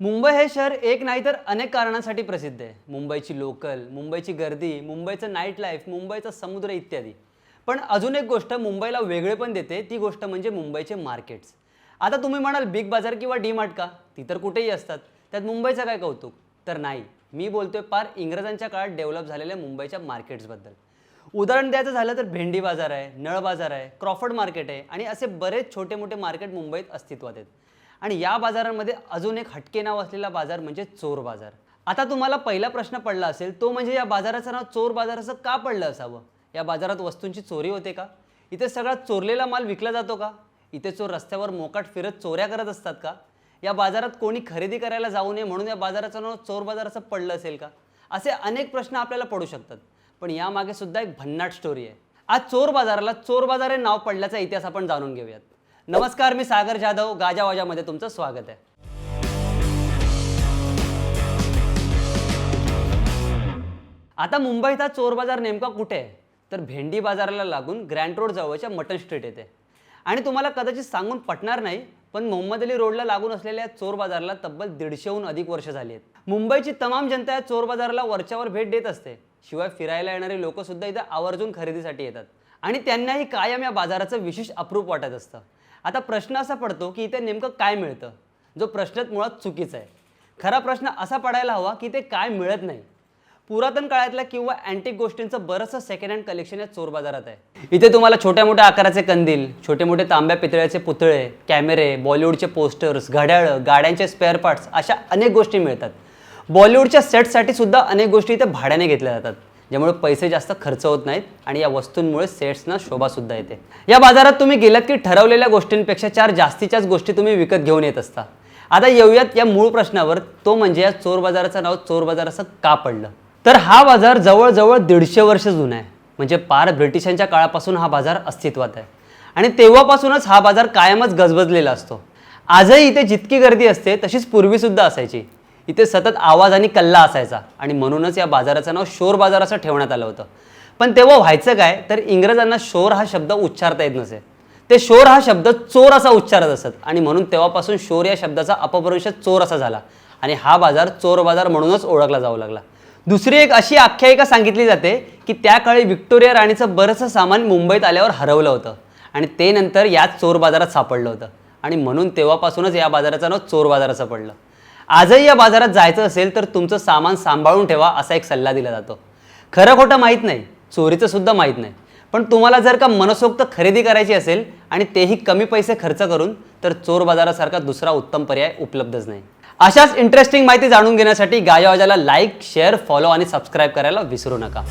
मुंबई हे शहर एक नाही तर अनेक कारणांसाठी प्रसिद्ध आहे. मुंबईची लोकल मुंबईची गर्दी मुंबईचं नाईट लाईफ मुंबईचा समुद्र इत्यादी. पण अजून एक गोष्ट मुंबईला वेगळे पण देते ती गोष्ट म्हणजे मुंबईचे मार्केट्स आता तुम्ही म्हणाल बिग बाजार किंवा डी मार्ट का? ती तर कुठेही असतात. त्यात मुंबईचं काय कौतुक? तर नाही. मी बोलतोय पार इंग्रजांच्या काळात डेव्हलप झालेल्या मुंबईच्या मार्केट्सबद्दल उदाहरण द्यायचं झालं तर भेंडी बाजार आहे नळ बाजार आहे क्रॉफर्ड मार्केट आहे आणि असे बरेच छोटे मोठे मार्केट मुंबईत अस्तित्वात आहेत. आणि या बाजारांमध्ये अजून एक हटके नाव असलेला बाजार म्हणजे चोर बाजार. आता तुम्हाला पहिला प्रश्न पडला असेल तो म्हणजे या बाजाराचं नाव चोर बाजार असं का पडलं असावं? या बाजारात वस्तूंची चोरी होते का? इथे सगळा चोरलेला माल विकला जातो का? इथे चोर रस्त्यावर मोकाट फिरत चोऱ्या करत असतात का? या बाजारात कोणी खरेदी करायला जाऊ नये म्हणून या बाजाराचं नाव चोर बाजार असं पडलं असेल का? असे अनेक प्रश्न आपल्याला पडू शकतात. पण यामागे सुद्धा एक भन्नाट स्टोरी आहे. आज चोर बाजाराला चोर बाजार हे नाव पडल्याचा इतिहास आपण जाणून घेऊयात. नमस्कार मी सागर जाधव. गाजावाजामध्ये तुमचं स्वागत आहे. आता मुंबईत हा चोर बाजार नेमका कुठे आहे? तर भेंडी बाजाराला लागून ग्रँड रोड जवळच्या मटन स्ट्रीट येते. आणि तुम्हाला कदाचित सांगून पटणार नाही पण मोहम्मद अली रोडला लागून असलेल्या चोर बाजाराला तब्बल दीडशेहून अधिक वर्ष झाली आहेत. मुंबईची तमाम जनता या चोर बाजाराला वरच्यावर भेट देत असते. शिवाय फिरायला येणारे लोकसुद्धा इथं आवर्जून खरेदीसाठी येतात. आणि त्यांनाही कायम या बाजाराचं विशेष अप्रूप वाटत असतं. आता प्रश्न असा पडतो की इथे नेमकं काय मिळतं? जो प्रश्नच मुळात चुकीचा आहे. खरा प्रश्न असा पडायला हवा की ते काय मिळत नाही. पुरातन काळातल्या किंवा अँटिक गोष्टींचं बरंचसं सेकंड हँड कलेक्शन या चोर बाजारात आहे. इथे तुम्हाला छोट्या मोठ्या आकाराचे कंदील छोटे मोठे तांब्या पितळ्याचे पुतळे कॅमेरे बॉलिवूडचे पोस्टर्स घड्याळं गाड्यांचे स्पेअर पार्ट्स अशा अनेक गोष्टी मिळतात. बॉलिवूडच्या सेटसाठी सुद्धा अनेक गोष्टी इथे भाड्याने घेतल्या जातात. ज्यामुळे पैसे जास्त खर्च होत नाहीत आणि या वस्तूंमुळे सेट्सना शोभासुद्धा येते. या बाजारात तुम्ही गेलात की ठरवलेल्या गोष्टींपेक्षा चार जास्तीच्याच गोष्टी तुम्ही विकत घेऊन येत असता. आता येऊयात या मूळ प्रश्नावर. तो म्हणजे या चोर बाजाराचं नाव चोर बाजार असं का पडलं? तर हा बाजार जवळजवळ दीडशे वर्ष जुना आहे. म्हणजे पार ब्रिटिशांच्या काळापासून हा बाजार अस्तित्वात आहे. आणि तेव्हापासूनच हा बाजार कायमच गजबजलेला असतो. आजही इथे जितकी गर्दी असते तशीच पूर्वीसुद्धा असायची. इथे सतत आवाज आणि कल्ला असायचा. आणि म्हणूनच या बाजाराचं नाव शोर बाजार असं ठेवण्यात आलं होतं. पण तेव्हा व्हायचं काय तर इंग्रजांना शोर हा शब्द उच्चारता येत नसे. ते शोर हा शब्द चोर असा उच्चारत असत. आणि म्हणून तेव्हापासून शोर या शब्दाचा अपभ्रंश चोर असा झाला. आणि हा बाजार चोर बाजार म्हणूनच ओळखला जाऊ लागला. दुसरी एक अशी आख्यायिका सांगितली जाते की त्या काळी व्हिक्टोरिया राणीचं बरंचसं सामान मुंबईत आल्यावर हरवलं होतं. आणि ते नंतर याच चोर बाजारात सापडलं होतं. आणि म्हणून तेव्हापासूनच या बाजाराचं नाव चोर बाजार असं पडलं. आजही या बाजारात जायचं असेल तर तुमचं सामान सांभाळून ठेवा असा एक सल्ला दिला जातो. खरं खोटं माहीत नाही चोरीचं सुद्धा माहीत नाही. पण तुम्हाला जर का मनसोक्त खरेदी करायची असेल आणि तेही कमी पैसे खर्च करून तर चोर बाजारासारखा दुसरा उत्तम पर्याय उपलब्धच नाही. अशाच इंटरेस्टिंग माहिती जाणून घेण्यासाठी गाजावाजाला लाईक शेअर फॉलो आणि सबस्क्राईब करायला विसरू नका.